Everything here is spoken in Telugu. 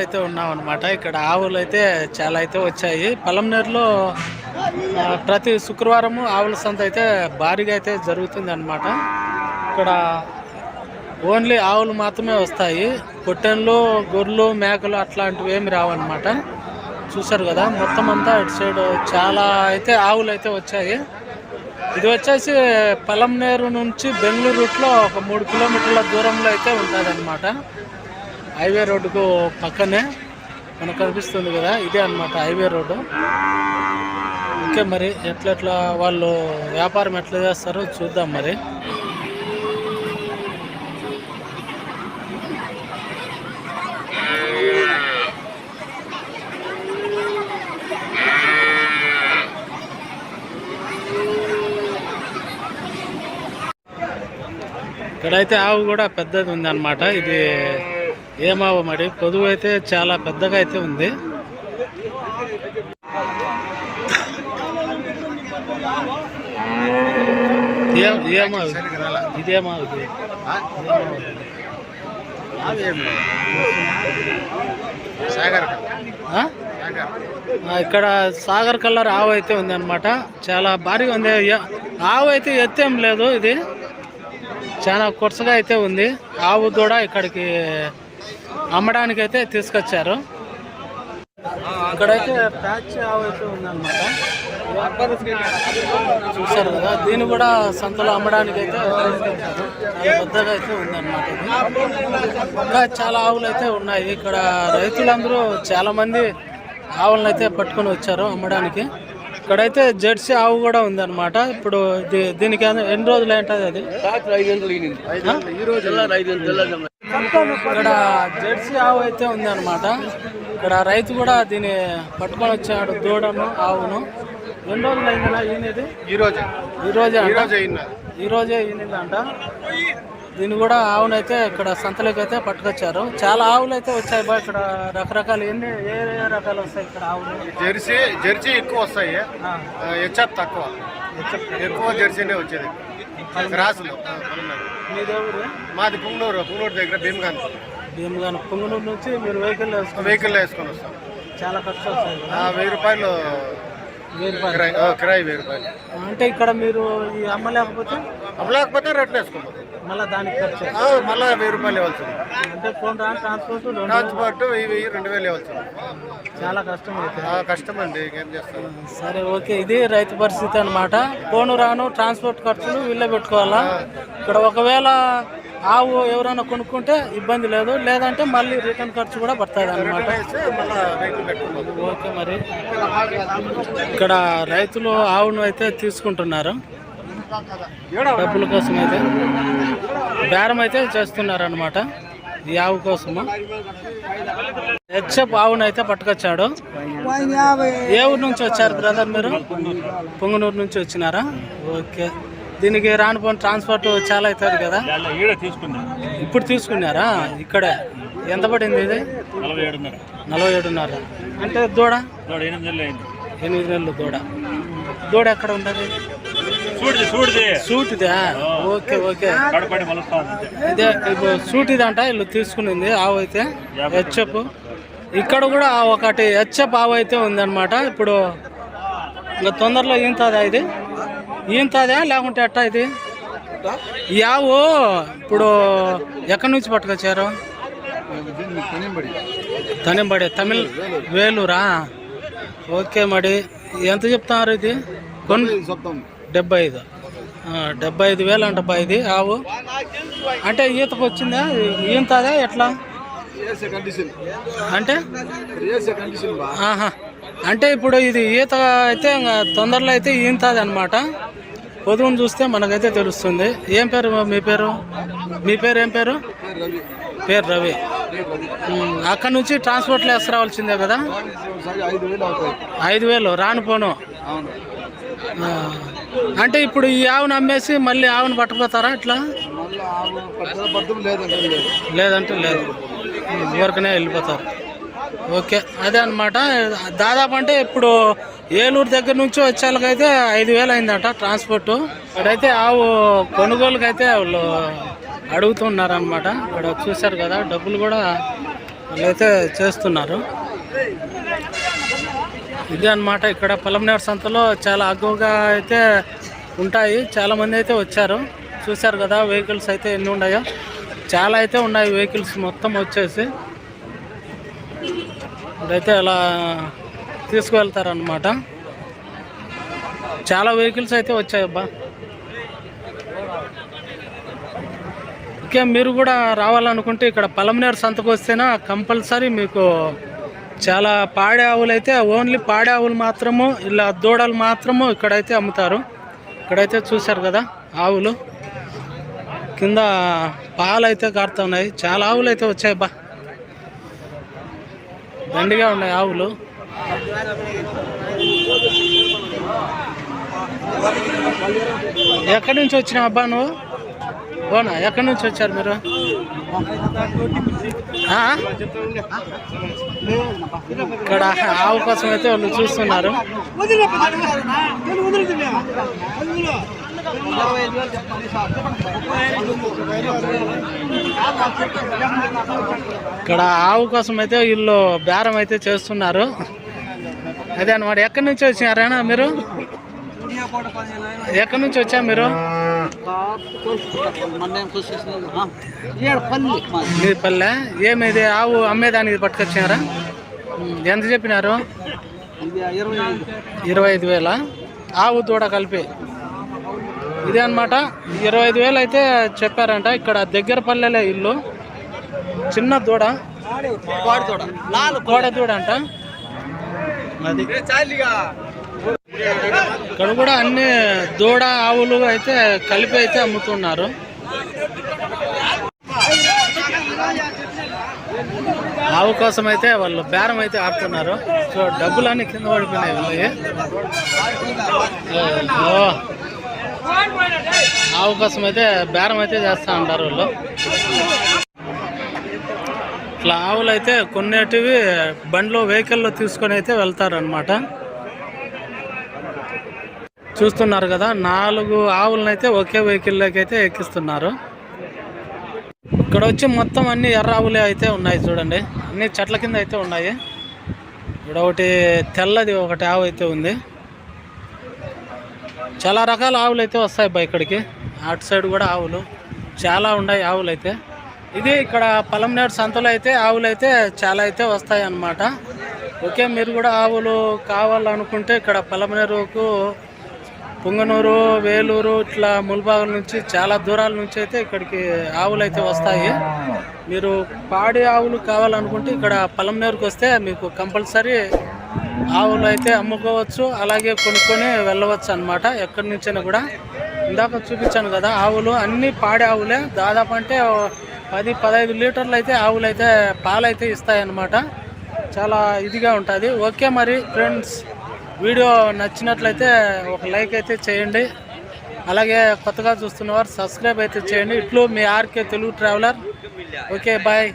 అయితే ఉన్నాం అనమాట ఇక్కడ ఆవులు అయితే చాలా అయితే వచ్చాయి. పలంనేరులో ప్రతి శుక్రవారము ఆవుల సంత అయితే భారీగా అయితే జరుగుతుంది అనమాట ఇక్కడ ఓన్లీ ఆవులు మాత్రమే వస్తాయి. పొట్టెన్లు గొర్రెలు మేకలు అట్లాంటివి ఏమి రావన్నమాట. చూసారు కదా మొత్తం అంతా ఇటు సైడ్ చాలా అయితే ఆవులు అయితే వచ్చాయి. ఇది వచ్చేసి పలంనేరు నుంచి బెంగళూరు రూట్లో ఒక మూడు కిలోమీటర్ల దూరంలో అయితే ఉంటుంది హైవే రోడ్డుకు పక్కనే మనకు కనిపిస్తుంది కదా ఇదే అన్నమాట హైవే రోడ్డు. ఓకే మరి ఎట్లా ఎట్లా వాళ్ళు వ్యాపారం ఎట్లా చేస్తారో చూద్దాం మరి. ఇక్కడైతే ఆవు కూడా పెద్దది ఉంది అనమాట ఇది ఏమావు మరి? పొదువు అయితే చాలా పెద్దగా అయితే ఉంది. ఏం సాగర్ ఇక్కడ సాగర్ కలర్ ఆవు అయితే ఉంది అనమాట చాలా భారీగా ఉంది. ఆవు అయితే ఎత్తేం లేదు ఇది. చాలా కొరసగా అయితే ఉంది. ఆవు దూడ ఇక్కడికి అమ్మడానికి అయితే తీసుకొచ్చారు. ఇక్కడైతే ప్యాచ్ అయితే ఉందన్నమాట. చూసారు కదా దీన్ని కూడా సంతలో అమ్మడానికి అయితే పెద్దగా అయితే ఉందన్నమాట ఇంకా చాలా ఆవులు అయితే ఉన్నాయి. ఇక్కడ రైతులందరూ చాలా మంది ఆవులను అయితే పట్టుకొని వచ్చారు అమ్మడానికి. ఇక్కడైతే జెర్సీ ఆవు కూడా ఉందన్నమాట. ఇప్పుడు దీనికి ఎన్ని- రోజులు ఏంటది అది? ఇక్కడ జెర్సీ ఆవు అయితే ఉంది అనమాట ఇక్కడ రైతు కూడా దీన్ని పట్టుకొని వచ్చాడు దూడను ఆవును. ఎన్ని రోజులు అయిందా ఈయనది? ఈ రోజు. ఈ రోజే ఈ అంట? ఈ ఈయనదంట దీన్ని కూడా ఆవునైతే ఇక్కడ సంతలోకి అయితే పట్టుకొచ్చారు. చాలా ఆవులు అయితే వచ్చాయి బా ఇక్కడ రకరకాలు. ఎన్ని ఏ ఏ రకాలు వస్తాయి ఇక్కడ ఆవులు? జెర్సీ జెర్సీ ఎక్కువ వస్తాయి. హెచ్ఎఫ్ తక్కువ. ఎక్కువ జెర్సీనే వచ్చేది. క్రాసులు పలున్నారు. మీది పుంగనూరు పుంగనూరు దగ్గర భీమగాన్. భీమగాని. పొంగునూరు నుంచి మీరు వెహికల్ వెహికల్ వేసుకొని వస్తాం. చాలా ఖర్చు? ఆ, వెయ్యి రూపాయలు. వెయ్యి రూపాయలు. కిరాయి ఆ, కిరాయి వెయ్యి రూపాయలు. అంటే ఇక్కడ మీరు అమ్మలేకపోతే అవ్వలేకపోతే రిటర్న్ వేసుకోమదు మళ్ళీ దానికి ఖర్చు మళ్ళీ వెయ్యి రూపాయలు ఇవ్వాల్సింది అంటే ఫోన్ రా ట్రాన్స్పోర్ట్ రెండు ట్రాన్స్పోర్ట్ వెయ్యి వెయ్యి రెండు వేలు ఇవ్వాల్సింది చాలా కష్టం కష్టం అండి చేస్తాం సరే ఓకే. ఇది రైతు పరిస్థితి అనమాట పోను రాను ట్రాన్స్పోర్ట్ ఖర్చులు వీళ్ళే పెట్టుకోవాలా? ఇక్కడ ఒకవేళ ఆవు ఎవరైనా కొనుక్కుంటే ఇబ్బంది లేదు లేదంటే మళ్ళీ రిటర్న్ ఖర్చు కూడా పడుతుంది అనమాట ఓకే మరి. ఇక్కడ రైతులు ఆవును అయితే తీసుకుంటున్నారు. డబ్బుల కోసం అయితే బేరం అయితే చేస్తున్నారు అనమాట ఈ ఆవు కోసము. హెచ్ఎఫ్ ఆవును అయితే పట్టుకొచ్చాడు. ఏ ఊరు నుంచి వచ్చారు బ్రదర్ మీరు? పొంగనూరు నుంచి వచ్చినారా? ఓకే. దీనికి రానుపోని ట్రాన్స్పోర్ట్ చాలా అవుతుంది కదా? ఇప్పుడు తీసుకున్నారా? ఇక్కడే. ఎంత పడింది ఇది? నలభై ఏడున్నర. అంటే దూడ? ఎనిమిది నెలలు దూడ. దూడ ఎక్కడ ఉంటుంది? సూటిదా ఓకే ఓకే. ఇదే ఇప్పుడు సూటిదంట వీళ్ళు తీసుకునింది ఆవు అయితే. హెచ్ఎఫ్ ఇక్కడ కూడా ఒకటి హెచ్ఎఫ్ ఆవు అయితే ఉందన్నమాట. ఇప్పుడు ఇంకా తొందరలో ఈంతదా ఇది? ఈంతదా లేకుంటే ఎట్టా ఇది? ఈ ఆవు ఇప్పుడు ఎక్కడి నుంచి పట్టుకొచ్చారు? తనింబడి తమిళ్ వేలూరా? ఓకే మరి ఎంత చెప్తున్నారు ఇది? కొన్ డెబ్బై ఐదు డెబ్బై ఐదు వేలు అంటప్పా ఇది ఆవు. అంటే ఈతకు వచ్చిందా? ఈంతదా? ఎట్లా? అంటే? ఆహా. అంటే ఇప్పుడు ఇది ఈత అయితే తొందరలో అయితే ఈంతది అనమాట పొదువును చూస్తే మనకైతే తెలుస్తుంది. ఏం పేరు మీ పేరు? మీ పేరు ఏం పేరు? పేరు రవి. అక్కడ నుంచి ట్రాన్స్పోర్ట్లో వేసి రావాల్సిందే కదా? ఐదు వేలు రాను పోను. అంటే ఇప్పుడు ఈ ఆవును అమ్మేసి మళ్ళీ ఆవును పట్టుకుపోతారా ఇట్లా? లేదంటే లేదు. ఊరికనే వెళ్ళిపోతారు. ఓకే అదే అన్నమాట. దాదాపు అంటే ఇప్పుడు ఏలూరు దగ్గర నుంచి వచ్చేళ్ళకైతే ఐదు వేలు అయిందట ట్రాన్స్పోర్ట్ ఇక్కడైతే ఆవు కొనుగోలుకైతే వాళ్ళు అడుగుతున్నారు అనమాట ఇక్కడ చూశారు కదా డబ్బులు కూడా వాళ్ళైతే చేస్తున్నారు. ఇది అన్నమాట. ఇక్కడ పొలంనేరు సంతలో చాలా అగ్గువగా అయితే ఉంటాయి. చాలామంది అయితే వచ్చారు. చూశారు కదా వెహికల్స్ అయితే ఎన్ని ఉన్నాయో. చాలా అయితే ఉన్నాయి వెహికల్స్ మొత్తం వచ్చేసి. ఇప్పుడైతే అలా తీసుకువెళ్తారనమాట చాలా వెహికల్స్ అయితే వచ్చాయి అబ్బా. ఓకే మీరు కూడా రావాలనుకుంటే ఇక్కడ పలమనేరు సంతకు వస్తేనా కంపల్సరీ మీకు చాలా పాడే ఆవులు అయితే ఓన్లీ పాడే ఆవులు మాత్రము ఇలా దూడలు మాత్రము ఇక్కడైతే అమ్ముతారు. ఇక్కడైతే చూశారు కదా ఆవులు. కింద పాలు అయితే కారుతున్నాయి. చాలా ఆవులు అయితే వచ్చాయి బా. దండిగా ఉన్నాయి ఆవులు. ఎక్కడి నుంచి వచ్చినావు అబ్బా నువ్వు? ఓనా ఎక్కడి నుంచి వచ్చారు మీరు? ఇక్కడ ఆవు కోసం అయితే వాళ్ళు చూస్తున్నారు. ఇక్కడ ఆవు కోసం అయితే వీళ్ళు బేరం అయితే చేస్తున్నారు. అదే అనమాట ఎక్కడి నుంచి వచ్చినారేనా మీరు? ఎక్కడి నుంచి వచ్చా మీరు? మీ పల్లె ఏమి ఇది ఆవు అమ్మేదానికి పట్టుకొచ్చినారా? ఉమ్, ఎంత చెప్పినారు? ఇరవై ఐదు వేల. ఆవు దూడ కలిపి. ఇదే అనమాట ఇరవై ఐదు వేలు అయితే చెప్పారంట. ఇక్కడ దగ్గర పల్లెలే ఇల్లు. చిన్న దూడ కోడ దూడ అంట అది ఇక్కడ కూడా అన్ని దూడ ఆవులు అయితే కలిపి అయితే అమ్ముతున్నారు. ఆవు కోసం అయితే వాళ్ళు బేరం అయితే ఆడుతున్నారు సో డబ్బులన్నీ కింద పడిపోయినాయి ఆవు కోసం అయితే బేరం అయితే చేస్తా ఉంటారు వాళ్ళు. ఇట్లా ఆవులు అయితే కొన్నిటివి బండ్లో వెహికల్లో తీసుకొని అయితే వెళ్తారు అనమాట చూస్తున్నారు కదా నాలుగు ఆవులనైతే ఒకే వెహికల్లోకి అయితే ఎక్కిస్తున్నారు. ఇక్కడ వచ్చి మొత్తం అన్ని ఎర్ర ఆవులే అయితే ఉన్నాయి చూడండి. అన్ని చెట్ల కింద అయితే ఉన్నాయి. ఇక్కడ ఒకటి తెల్లది ఒకటి ఆవు అయితే ఉంది. చాలా రకాల ఆవులు అయితే వస్తాయి బా ఇక్కడికి. అటు సైడ్ కూడా ఆవులు. చాలా ఉన్నాయి ఆవులు అయితే ఇది ఇక్కడ పలంనేడు సంతలో అయితే ఆవులు అయితే చాలా అయితే వస్తాయి అన్నమాట ఓకే మీరు కూడా ఆవులు కావాలనుకుంటే ఇక్కడ పలమనేరుకు పుంగనూరు వేలూరు ఇట్లా ముల్బాగుల నుంచి చాలా దూరాల నుంచి అయితే ఇక్కడికి ఆవులు అయితే వస్తాయి. మీరు పాడి ఆవులు కావాలనుకుంటే ఇక్కడ పలంనేరుకు వస్తే మీకు కంపల్సరీ ఆవులు అయితే అమ్ముకోవచ్చు. అలాగే కొనుక్కొని వెళ్ళవచ్చు అనమాట ఎక్కడి నుంచైనా కూడా. ఇందాక చూపించాను కదా ఆవులు అన్ని పాడి ఆవులే. దాదాపు అంటే పది పదహైదు లీటర్లు అయితే ఆవులు అయితే పాలు అయితే ఇస్తాయన్నమాట. చాలా ఇదిగా ఉంటుంది. ఓకే మరి ఫ్రెండ్స్. వీడియో నచ్చినట్లయితే ఒక లైక్ అయితే చేయండి. అలాగే కొత్తగా చూస్తున్నవారు సబ్స్క్రైబ్ అయితే చేయండి. ఇట్లు మీ RK Telugu traveller. Okay bye.